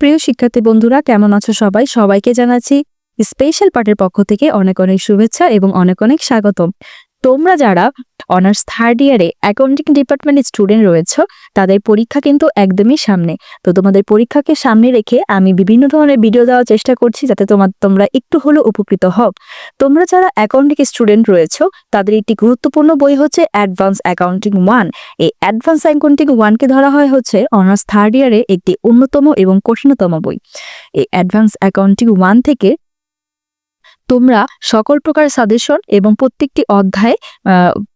প্রিয় শিক্ষার্থী বন্ধুরা, কেমন আছো সবাই? সবাইকে জানাচ্ছি স্পেশাল পার্টের পক্ষ থেকে অনেক অনেক শুভেচ্ছা এবং অনেক অনেক স্বাগতম। তোমরা যারা অনার্স থার্ড ইয়ারে অ্যাকাউন্টিং ডিপার্টমেন্টের স্টুডেন্ট রয়েছে, তাদের পরীক্ষা কিন্তু একদমই সামনে। তো তোমাদের পরীক্ষাকে সামনে রেখে আমি বিভিন্ন ধরনের ভিডিও দেওয়ার চেষ্টা করছি যাতে তোমার তোমরা একটু হলেও উপকৃত হও। তোমরা যারা অ্যাকাউন্টিং স্টুডেন্ট রয়েছে, তাদের একটি গুরুত্বপূর্ণ বই হচ্ছে অ্যাডভান্স অ্যাকাউন্টিং ওয়ান এই অ্যাডভান্স অ্যাকাউন্টিং ওয়ানকে ধরা হয় হচ্ছে অনার্স থার্ড ইয়ারে একটি অন্যতম এবং কঠিনতম বই। এই অ্যাডভান্স অ্যাকাউন্টিং ওয়ান থেকে তোমরা সকল প্রকার সাজেশন এবং প্রত্যেকটি অধ্যায়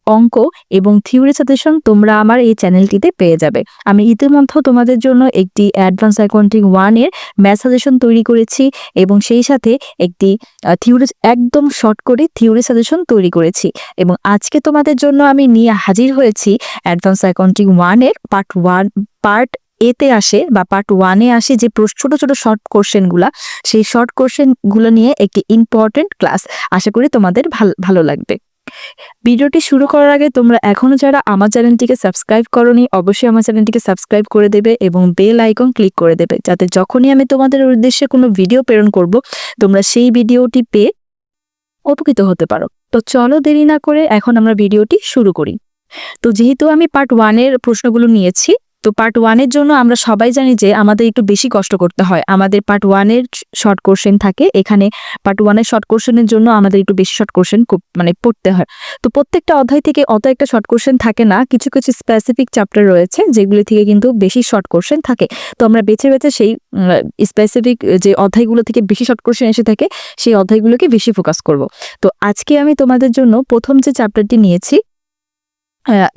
অঙ্ক এবং থিওরি সাজেশন তোমরা আমার এই চ্যানেলটিতে পেয়ে যাবে। আমি ইতিমধ্যে তোমাদের জন্য একটি অ্যাডভান্স অ্যাকাউন্টিং ওয়ানের ম্যাথ সাজেশন তৈরি করেছি এবং সেই সাথে একটি থিওরি একদম শর্ট করে থিওরি সাজেশন তৈরি করেছি এবং আজকে তোমাদের জন্য আমি নিয়ে হাজির হয়েছি অ্যাডভান্স অ্যাকাউন্টিং ওয়ানের পার্ট ওয়ান, পার্ট এতে আসে বা পার্ট ওয়ানে আসে যে ছোট ছোট শর্ট কোশ্চেনগুলা সেই শর্ট কোশ্চেনগুলো নিয়ে একটি ইম্পর্টেন্ট ক্লাস আশা করি তোমাদের ভাল- লাগবে। ভিডিওটি শুরু করার আগে তোমরা এখনও যারা আমার চ্যানেলটিকে সাবস্ক্রাইব করনি, অবশ্যই আমার চ্যানেলটিকে সাবস্ক্রাইব করে দেবে এবং বেল আইকন ক্লিক করে দেবে, যাতে যখনই আমি তোমাদের উদ্দেশ্যে কোনো ভিডিও প্রেরণ করব, তোমরা সেই ভিডিওটি পেয়ে উপকৃত হতে পারো। তো চলো দেরি না করে এখন আমরা ভিডিওটি শুরু করি। তো যেহেতু আমি পার্ট ওয়ানের প্রশ্নগুলো নিয়েছি তো পার্ট ওয়ানের জন্য আমরা সবাই জানি যে আমাদের একটু বেশি কষ্ট করতে হয়। আমাদের পার্ট ওয়ানের শর্ট কোশ্চেন থাকে। এখানে পার্ট ওয়ানের শর্ট কোশ্চেনের জন্য আমাদের একটু বেশি শর্ট কোশ্চেন মানে পড়তে হয়। তো প্রত্যেকটা অধ্যায় থেকে অত একটা শর্ট কোশ্চেন থাকে না। কিছু কিছু স্পেসিফিক চ্যাপ্টার রয়েছে যেগুলি থেকে কিন্তু বেশি শর্ট কোশ্চেন থাকে। তো আমরা বেছে বেছে সেই স্পেসিফিক যে অধ্যায়গুলো থেকে বেশি শর্ট কোশ্চেন এসে থাকে, সেই অধ্যায়গুলোকে বেশি ফোকাস করব। তো আজকে আমি তোমাদের জন্য প্রথম যে চ্যাপ্টারটি নিয়েছি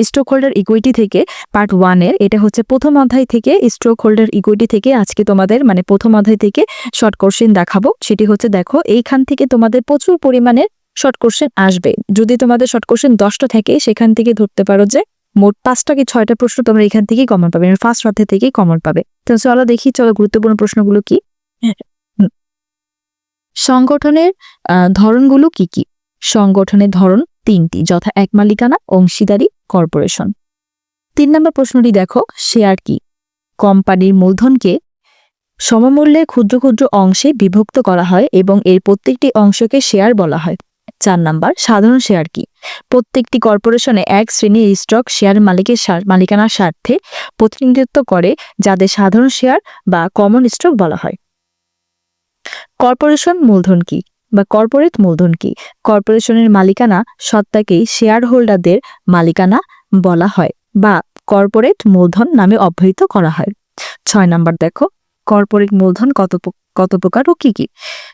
স্ট্রোক হোল্ডার ইকুইটি থেকে পার্ট ওয়ানের এটা হচ্ছে প্রথম অধ্যায় থেকে স্ট্রোক হোল্ডার ইকুইটি থেকে আজকে তোমাদের মানে প্রথম অধ্যায় থেকে শর্ট কোশ্চেন দেখাবো। সেটি হচ্ছে দেখো, এইখান থেকে তোমাদের প্রচুর পরিমাণে শর্ট কোশ্চেন আসবে। যদি তোমাদের শর্ট কোশ্চেন দশটা থাকে, সেখান থেকে ধরতে পারো যে মোট পাঁচটা কি ছয়টা প্রশ্ন তোমরা এখান থেকেই কমন পাবে ফার্স্ট অধ্যায় থেকেই কমন পাবে। তো চলো দেখি, চলো গুরুত্বপূর্ণ প্রশ্নগুলো কি। সংগঠনের ধরনগুলো কি কি? সংগঠনের ধরন তিনটি, যথা এক মালিকানা, অংশীদারি, কর্পোরেশন। তিন নম্বর প্রশ্নটি দেখো, শেয়ার কি? কোম্পানির মূলধনকে সমমূল্যে ক্ষুদ্র ক্ষুদ্র অংশে বিভক্ত করা হয় এবং এর প্রত্যেকটি অংশকে শেয়ার বলা হয়। চার নাম্বার, সাধারণ শেয়ার কি? প্রত্যেকটি কর্পোরেশনে এক শ্রেণির স্টক শেয়ার মালিকের মালিকানার স্বার্থে প্রতিনিধিত্ব করে, যাদের সাধারণ শেয়ার বা কমন স্টক বলা হয়। কর্পোরেশন মূলধন কি? বা কর্পোরেট মূলধন কি? কর্পোরেশনের মালিকানা সত্তাকেই শেয়ার হোল্ডারদের মালিকানা বলা হয় বা কর্পোরেট মূলধন নামে অবহিত করা হয়। ছয় নাম্বার দেখো কর্পোরেট মূলধন কত কত প্রকার ও কি কি?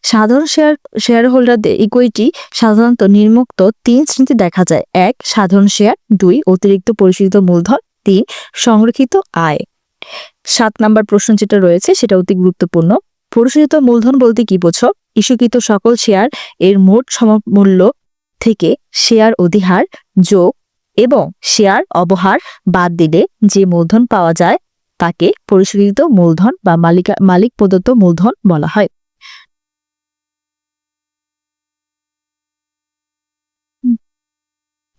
সাধারণ শেয়ার শেয়ার হোল্ডারদের ইকুইটি সাধারণত নির্মুক্ত তিন শ্রেণীতে দেখা যায়। এক, সাধারণ শেয়ার দুই, অতিরিক্ত পরিশোধিত মূলধন, তিন, সংরক্ষিত আয়। সাত নাম্বার প্রশ্ন যেটা রয়েছে সেটা অতি গুরুত্বপূর্ণ। পরিশোধিত মূলধন বলতে কি বোঝো? ইস্যুকৃত সকল শেয়ার এর মোট সমমূল্য থেকে শেয়ার অধিহার, যোগ এবং শেয়ার অবহার বাদ দিলে যে মূলধন পাওয়া যায়, তাকে পরিশোধিত মূলধন বা মালিকা মালিক প্রদত্ত মূলধন বলা হয়।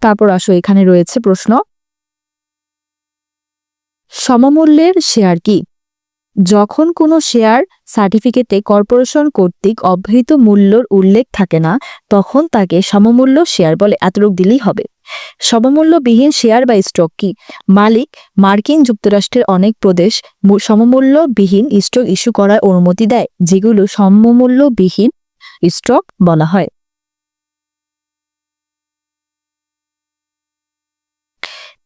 তারপর আসো, এখানে রয়েছে প্রশ্ন। সমমূল্যের শেয়ার কি? যখন কোনো শেয়ার সার্টিফিকেটে কর্পোরেশন কর্তৃক অব্যাহত মূল্যর উল্লেখ থাকে না, তখন তাকে সমমূল্য শেয়ার বলে এতটুক দিলেই হবে। সমমূল্যবিহীন শেয়ার বা স্টক কি? মালিক, মার্কিন যুক্তরাষ্ট্রের অনেক প্রদেশ সমমূল্যবিহীন স্টক ইস্যু করার অনুমতি দেয়, যেগুলো সমমূল্যবিহীন স্টক বলা হয়।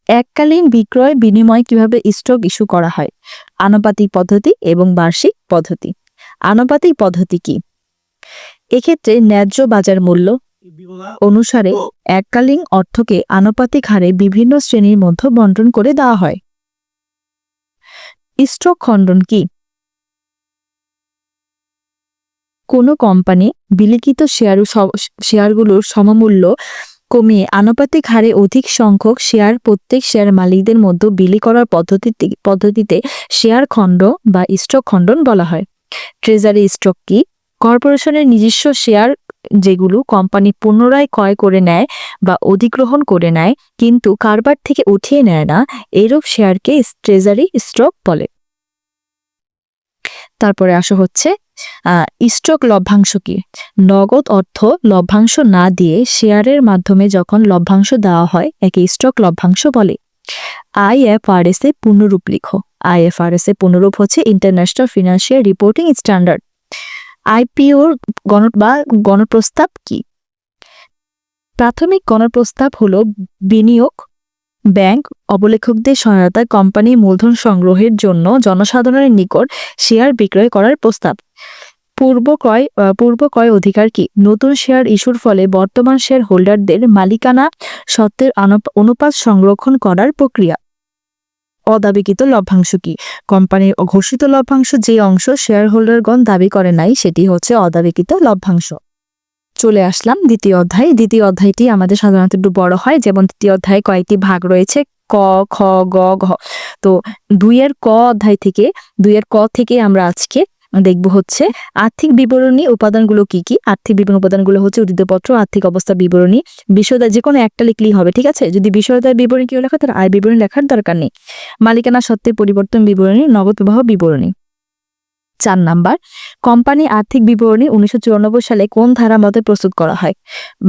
এককালীন বিক্রয় বিনিময় কীভাবে স্টক ইস্যু করা হয়? আনুপাতিক পদ্ধতি এবং বার্ষিক পদ্ধতি। আনুপাতিক পদ্ধতি কি? এক্ষেত্রে ন্যায্য বাজার মূল্য অনুসারে এককালীন অর্থকে আনুপাতিক হারে বিভিন্ন শ্রেণির মধ্যে বন্টন করে দেওয়া হয়। স্টক খণ্ডন কি? কোনো কোম্পানি বিলিখিত শেয়ার শেয়ারগুলোর সমমূল্য কমিয়ে আনুপাতিক হারে অধিক সংখ্যক শেয়ার প্রত্যেক শেয়ার মালিকদের মধ্যে বিলি করার পদ্ধতিতে পদ্ধতিতে শেয়ার খণ্ড বা স্টক খণ্ডন বলা হয়। ট্রেজারি স্টক কি? কর্পোরেশনের নিজস্ব শেয়ার যেগুলো কোম্পানি পুনরায় ক্রয় করে নেয় বা অধিগ্রহণ করে নেয়, কিন্তু কারবার থেকে উঠিয়ে নেয় না, এরূপ শেয়ারকে ট্রেজারি স্টক বলে। তারপরে আসো হচ্ছে স্টক লভ্যাংশ কি? নগদ অর্থ লভ্যাংশ না দিয়ে শেয়ারের মাধ্যমে যখন লভ্যাংশ দেওয়া হয়, একে স্টক লভ্যাংশ বলে। আইএফআরএস এ পুনরূপ লিখো। আইএফআরএস এ পুনরূপ হচ্ছে ইন্টারন্যাশনাল ফিনান্সিয়াল রিপোর্টিং স্ট্যান্ডার্ড। আইপিওর গণ বা গণপ্রস্তাব কি? প্রাথমিক গণপ্রস্তাব হলো বিনিয়োগ ব্যাংক অবলেখকদের সহায়তায় কোম্পানি মূলধন সংগ্রহের জন্য জনসাধারণের নিকট শেয়ার বিক্রয় করার প্রস্তাব। পূর্ব ক্রয় পূর্ব ক্রয় অধিকার কি? নতুন শেয়ার ইস্যুর ফলে বর্তমান শেয়ার হোল্ডারদের মালিকানা সত্ত্বের অনুপাত সংরক্ষণ করার প্রক্রিয়া। অদাবিকৃত লভ্যাংশ কি? কোম্পানির ঘোষিত লভ্যাংশ যে অংশ শেয়ার হোল্ডারগণ দাবি করে নাই, সেটি হচ্ছে অদাবিকৃত লভ্যাংশ। চলে আসলাম দ্বিতীয় অধ্যায়। দ্বিতীয় অধ্যায়টি আমাদের সাধারণত একটু বড় হয়, যেমন দ্বিতীয় অধ্যায়ে কয়েকটি ভাগ রয়েছে, ক, খ, গ, ঘ। তো দুইয়ের ক অধ্যায় থেকে, দুইয়ের ক থেকে আমরা আজকে দেখব হচ্ছে আর্থিক বিবরণী উপাদানগুলো কি কি। আর্থিক বিবরণী উপাদানগুলো হচ্ছে উদ্দীপত্র আর্থিক অবস্থা বিবরণী। বিষয়দা যে কোনো একটা লিখলেই হবে, ঠিক আছে? যদি বিষয়দার বিবরণী কেউ লেখা, তার আয় বিবরণী লেখার দরকার নেই। মালিকানা সত্ত্বে পরিবর্তন বিবরণী, নগদ প্রবাহ বিবরণী। চার নাম্বার, কোম্পানি আর্থিক বিবরণী উনিশশো চুরানব্বই সালে কোন ধারা মতে প্রস্তুত করা হয়?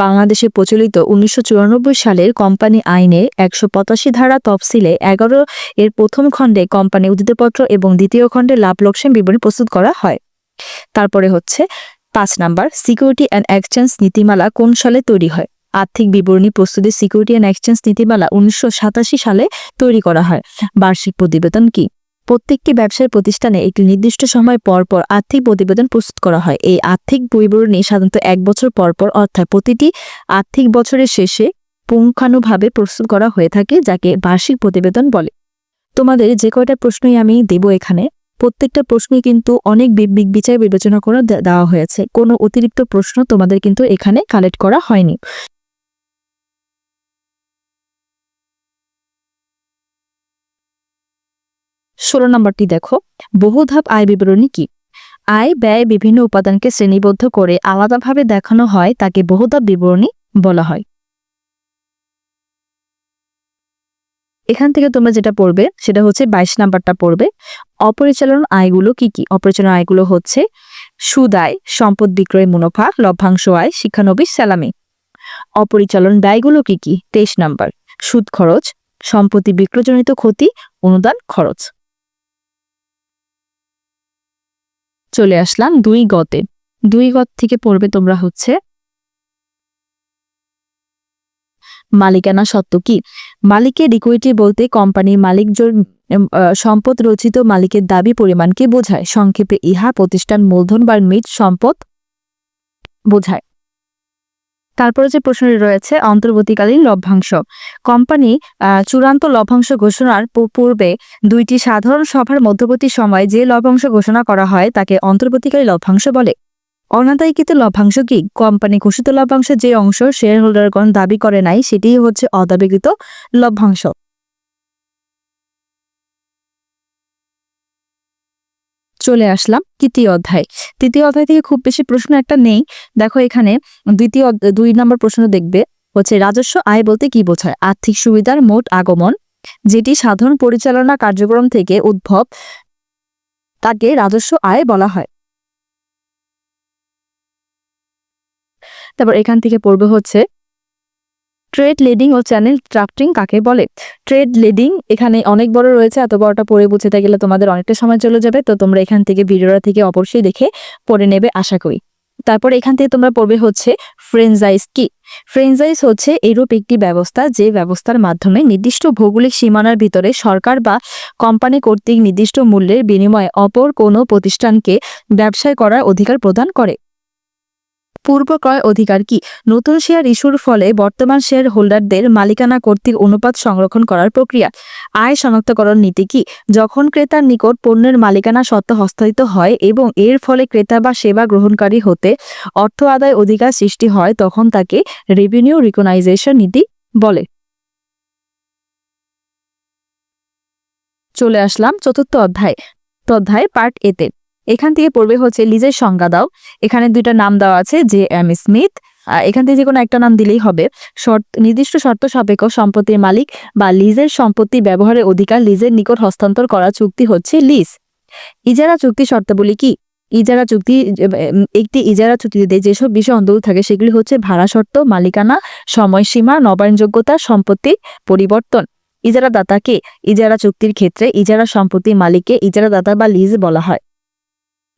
বাংলাদেশে প্রচলিত উনিশশো চুরানব্বই সালের কোম্পানি আইনে একশো পঁচাশি ধারা তফসিলে এগারো এর প্রথম খণ্ডে কোম্পানি উদ্দিতপত্র এবং দ্বিতীয় খণ্ডে লাভ লোকসান বিবরণী প্রস্তুত করা হয়। তারপরে হচ্ছে পাঁচ নাম্বার, সিকিউরিটি অ্যান্ড এক্সচেঞ্জ নীতিমালা কোন সালে তৈরি হয়? আর্থিক বিবরণী প্রস্তুতি সিকিউরিটি অ্যান্ড এক্সচেঞ্জ নীতিমালা উনিশশো সাতাশি সালে তৈরি করা হয়। বার্ষিক প্রতিবেদন কি? প্রত্যেকটি ব্যবসায়ী প্রতিষ্ঠানে একটি নির্দিষ্ট সময় পর পর আর্থিক প্রতিবেদন প্রস্তুত করা হয়। এই আর্থিক বিবরণী সাধারণত এক বছর পর পর, অর্থাৎ প্রতিটি আর্থিক বছরের শেষে পুঙ্খানুভাবে প্রস্তুত করা হয়ে থাকে, যাকে বার্ষিক প্রতিবেদন বলে। তোমাদের যে কয়টা প্রশ্নই আমি দেব এখানে, প্রত্যেকটা প্রশ্নই কিন্তু অনেক বিচার বিবেচনা করে দেওয়া হয়েছে। কোনো অতিরিক্ত প্রশ্ন তোমাদের কিন্তু এখানে কালেক্ট করা হয়নি। ষোলো নম্বরটি দেখো। বহুধাপ আয় বিবরণী কি? আয়, ব্যয় বিভিন্ন উপাদানকে শ্রেণীবদ্ধ করে আলাদাভাবে দেখানো হয়, তাকে বহুধাপ বিবরণী বলা হয়। এখান থেকে তোমরা যেটা পড়বে, সেটা হচ্ছে বাইশ নাম্বারটা পড়বে। অপরিচালন আয়গুলো কি কি? অপরিচালন আয়গুলো হচ্ছে সুদ আয়, সম্পদ বিক্রয় মুনাফা, লভ্যাংশ আয়, শিক্ষানবিশ স্যালামি। অপরিচালন ব্যয়গুলো কি কি? তেইশ নাম্বার। সুদ খরচ, সম্পত্তি বিক্রয়জনিত ক্ষতি, অনুদান খরচ। চলে আসলাম দুই গতে। দুই গত থেকে পড়বে তোমরা হচ্ছে মালিকানা সত্ত্ব কি? মালিকের ইকুইটি বলতে কোম্পানির মালিক সম্পদ রচিত মালিকের দাবি পরিমাণকে বোঝায়। সংক্ষেপে ইহা প্রতিষ্ঠান মূলধন বা মিট সম্পদ বোঝায়। তারপরে যে প্রশ্নটি রয়েছে, অন্তর্বর্তীকালীন লভ্যাংশ। কোম্পানি চূড়ান্ত লভ্যাংশ ঘোষণার পূর্বে দুইটি সাধারণ সভার মধ্যবর্তী সময় যে লভ্যাংশ ঘোষণা করা হয়, তাকে অন্তর্বর্তীকালী লভ্যাংশ বলে। অনাদায়িকৃত লভ্যাংশ কি? কোম্পানি ঘোষিত লভ্যাংশের যে অংশ শেয়ার হোল্ডারগণ দাবি করে নাই সেটি হচ্ছে অদাবিকৃত লভ্যাংশ। চলে আসলাম তৃতীয় অধ্যায়। তৃতীয় অধ্যায় থেকে খুব বেশি প্রশ্ন একটা নেই। দেখো এখানে দ্বিতীয় দুই নম্বর প্রশ্ন দেখবে, হচ্ছে রাজস্ব আয় বলতে কি বোঝায়? আর্থিক সুবিধার মোট আগমন, যেটি সাধারণ পরিচালনা কার্যক্রম থেকে উদ্ভব, তাকে রাজস্ব আয় বলা হয়। তারপর এখান থেকে পড়বে হচ্ছে ট্রেড লিডিং ও চ্যানেল ট্রাফটিং কাকে বলে? ট্রেড লিডিং এখানে অনেক বড় রয়েছে, এত বড়টা পড়ে বুঝতে গেলে তোমাদের অনেকটা সময় চলে যাবে, তো তোমরা এখান থেকে ভিডিওটা থেকে অবশ্যই দেখে পড়ে নেবে, আশা করি। তারপর এখান থেকে তোমরা পড়বে হচ্ছে ফ্রেঞ্চাইজ কি? ফ্রেঞ্চাইজ হচ্ছে এরূপ একটি ব্যবস্থা, যে ব্যবস্থার মাধ্যমে নির্দিষ্ট ভৌগোলিক সীমানার ভিতরে সরকার বা কোম্পানি কর্তৃক নির্দিষ্ট মূল্যের বিনিময়ে অপর কোনো প্রতিষ্ঠানকে ব্যবসায় করার অধিকার প্রদান করে। পূর্ব ক্রয় অধিকার কি? নতুন শেয়ার ইস্যুর ফলে বর্তমান শেয়ার হোল্ডারদের মালিকানা কর্তৃক অনুপাত সংরক্ষণ করার প্রক্রিয়া। আয় শনাক্তকরণ নীতি কি? যখন ক্রেতার নিকট পণ্যের মালিকানা সত্ত্ব হস্তান্তরিত হয় এবং এর ফলে ক্রেতা বা সেবা গ্রহণকারী হতে অর্থ আদায় অধিকার সৃষ্টি হয়, তখন তাকে রেভিনিউ রিকনাইজেশন নীতি বলে। চলে আসলাম চতুর্থ অধ্যায়। অধ্যায় পার্ট এতে এখান থেকে পড়বে হচ্ছে লিজের সংজ্ঞা দাও। এখানে দুইটা নাম দেওয়া আছে জে এম স্মিথ এখান থেকে যে কোনো একটা নাম দিলেই হবে। শর্ত, নির্দিষ্ট শর্ত সাপেক্ষ সম্পত্তির মালিক বা লিজের সম্পত্তি ব্যবহারের অধিকার লিজের নিকট হস্তান্তর করা চুক্তি হচ্ছে লিজ। ইজারা চুক্তি শর্তাবলী কি? ইজারা চুক্তি একটি ইজারা চুক্তিতে যেসব বিষয় অন্তর্ভুক্ত থাকে, সেগুলি হচ্ছে ভাড়া শর্ত, মালিকানা, সময়সীমা, নবায়নযোগ্যতা, সম্পত্তি পরিবর্তন। ইজারাদাতাকে ইজারা চুক্তির ক্ষেত্রে ইজারা সম্পত্তি মালিককে ইজারাদাতা বা লিজ বলা হয়।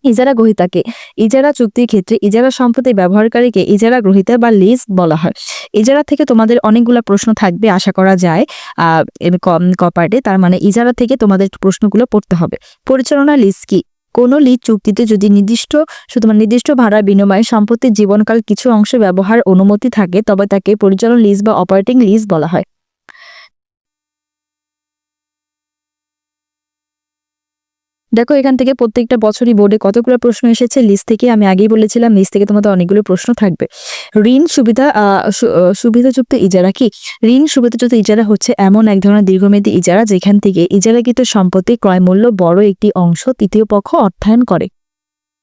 ইজারা গ্রহীতাকে ইজারা চুক্তির ক্ষেত্রে ইজারা সম্পত্তি ব্যবহারকারীকে ইজারা গ্রহীতা বা লিজ বলা হয়। ইজারা থেকে তোমাদের অনেকগুলো প্রশ্ন থাকবে, আশা করা যায় কপার্টে তার মানে ইজারা থেকে তোমাদের প্রশ্নগুলো পড়তে হবে। পরিচালনা লিজ কি? কোনো লিজ চুক্তিতে যদি নির্দিষ্ট শুধুমাত্র নির্দিষ্ট ভাড়ার বিনিময়ে সম্পত্তির জীবনকাল কিছু অংশ ব্যবহার অনুমতি থাকে, তবে তাকে পরিচালন লিজ বা অপারেটিং লিজ বলা হয়। দেখো, এখান থেকে প্রত্যেকটা বছরই বোর্ডে কতগুলো প্রশ্ন এসেছে? লিস্ট থেকে আমি আগেই বলেছিলাম লিস্ট থেকে তোমাদের অনেকগুলো প্রশ্ন থাকবে। ঋণ, সুবিধা সুবিধাযুক্ত ইজারা কি? ঋণ, সুবিধাযুক্ত ইজারা হচ্ছে এমন এক ধরনের দীর্ঘমেয়াদী ইজারা, যেখান থেকে ইজারাকৃত সম্পত্তি ক্রয় মূল্য বড় একটি অংশ তৃতীয় পক্ষ অর্থায়ন করে।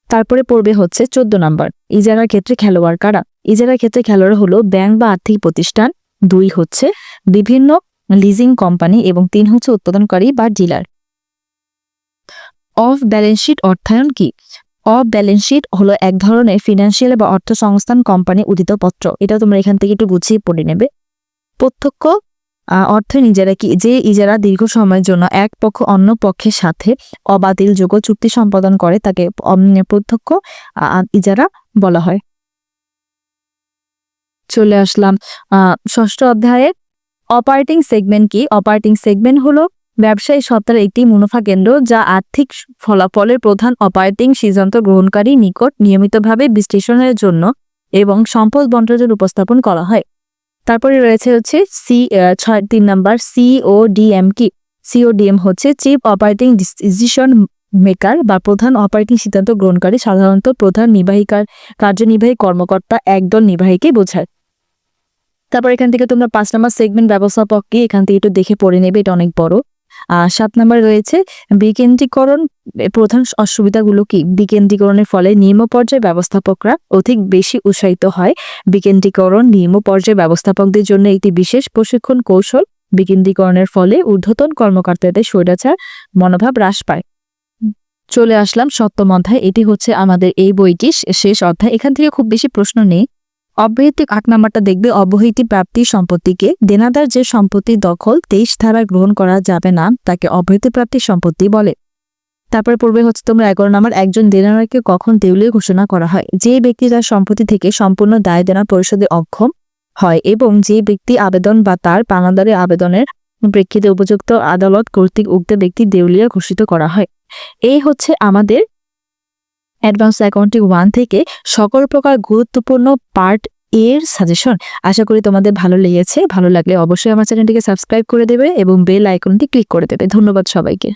তারপরে পড়বে হচ্ছে চোদ্দ নাম্বার, ইজারার ক্ষেত্রে খেলোয়াড় কারা? ইজারার ক্ষেত্রে খেলোয়াড় হলো ব্যাংক বা আর্থিক প্রতিষ্ঠান। দুই হচ্ছে বিভিন্ন লিজিং কোম্পানি এবং তিন হচ্ছে উৎপাদনকারী বা ডিলার অফ ব্যালেন্স শিট অর্থায়ন কি? অফ ব্যালেন্স শিট হলো এক ধরনের ফিনান্সিয়াল বা অর্থ সংস্থান কোম্পানি উদিত পত্র এটা তোমরা এখান থেকে একটু গুছিয়ে পড়ে নেবে। প্রত্যক্ষ অর্থায়ন ইজারা কি? যে ইজারা দীর্ঘ সময়ের জন্য এক পক্ষ অন্য পক্ষের সাথে অবাতিলযোগ্য চুক্তি সম্পাদন করে, তাকে প্রত্যক্ষ ইজারা বলা হয়। চলে আসলাম ষষ্ঠ অধ্যায়ে। অপারেটিং সেগমেন্ট কি? অপারেটিং সেগমেন্ট হলো ব্যবসায়ী সত্তার একটি মুনাফা কেন্দ্র যা আর্থিক ফলাফলের প্রধান অপারেটিং সিদ্ধান্ত গ্রহণকারী নিকট নিয়মিতভাবে বিশ্লেষণের জন্য এবং সম্পদ বন্টনের উপস্থাপন করা হয়। তারপরে রয়েছে হচ্ছে সি ছয়, তিন নাম্বার সিওডিএম কি? সিওডিএম হচ্ছে চিফ অপারেটিং ডিসিশন মেকার বা প্রধান অপারেটিং সিদ্ধান্ত গ্রহণকারী, সাধারণত প্রধান নির্বাহী কার- কার্যনির্বাহী কর্মকর্তা একদল নির্বাহীকে বোঝায়। তারপর এখান থেকে তোমরা পাঁচ নম্বর সেগমেন্ট ব্যবস্থাপক কি? এখান থেকে একটু দেখে পড়ে নেবে, এটা অনেক বড়। সাত নম্বর রয়েছে, বিকেন্দ্রীকরণ প্রধান অসুবিধাগুলো কি? বিকেন্দ্রীকরণের ফলে নিম্ন পর্যায়ে ব্যবস্থাপকরা অধিক বেশি উৎসাহিত হয়। বিকেন্দ্রীকরণ, নিম্ন পর্যায়ে ব্যবস্থাপকদের জন্য একটি বিশেষ প্রশিক্ষণ কৌশল। বিকেন্দ্রীকরণের ফলে ঊর্ধ্বতন কর্মকর্তাদের স্বৈরাচার, মনোভাব হ্রাস পায়। চলে আসলাম সপ্তম অধ্যায়। এটি হচ্ছে আমাদের এই বইটি শেষ অধ্যায়। এখান থেকে খুব বেশি প্রশ্ন নেই। অব্যাহতি আট নাম্বারটা দেখবে অব্যাহতি প্রাপ্তি সম্পত্তিকে। দেনাদার যে সম্পত্তি দখল, তেইশ ধারা গ্রহণ করা যাবে না, তাকে অব্যাহতি প্রাপ্তি সম্পত্তি বলে। তারপর পূর্বে হচ্ছে তোমরা এগারো নাম্বার, একজন দেনাদারকে কখন দেউলিয়া ঘোষণা করা হয়? যে ব্যক্তি তার সম্পত্তি থেকে সম্পূর্ণ দায় দেনা পরিশোধে অক্ষম হয় এবং যে ব্যক্তি আবেদন বা তার পানাদারের আবেদনের প্রেক্ষিতে উপযুক্ত আদালত কর্তৃক উক্ত ব্যক্তি দেউলিয়া ঘোষিত করা হয়। এই হচ্ছে আমাদের অ্যাডভান্স অ্যাকাউন্টিং ওয়ান থেকে সকল প্রকার গুরুত্বপূর্ণ পার্ট এর সাজেশন। আশা করি তোমাদের ভালো লেগেছে। ভালো লাগলে অবশ্যই আমার চ্যানেলটিকে সাবস্ক্রাইব করে দেবে এবং বেল আইকনটি ক্লিক করে দেবে। ধন্যবাদ সবাইকে।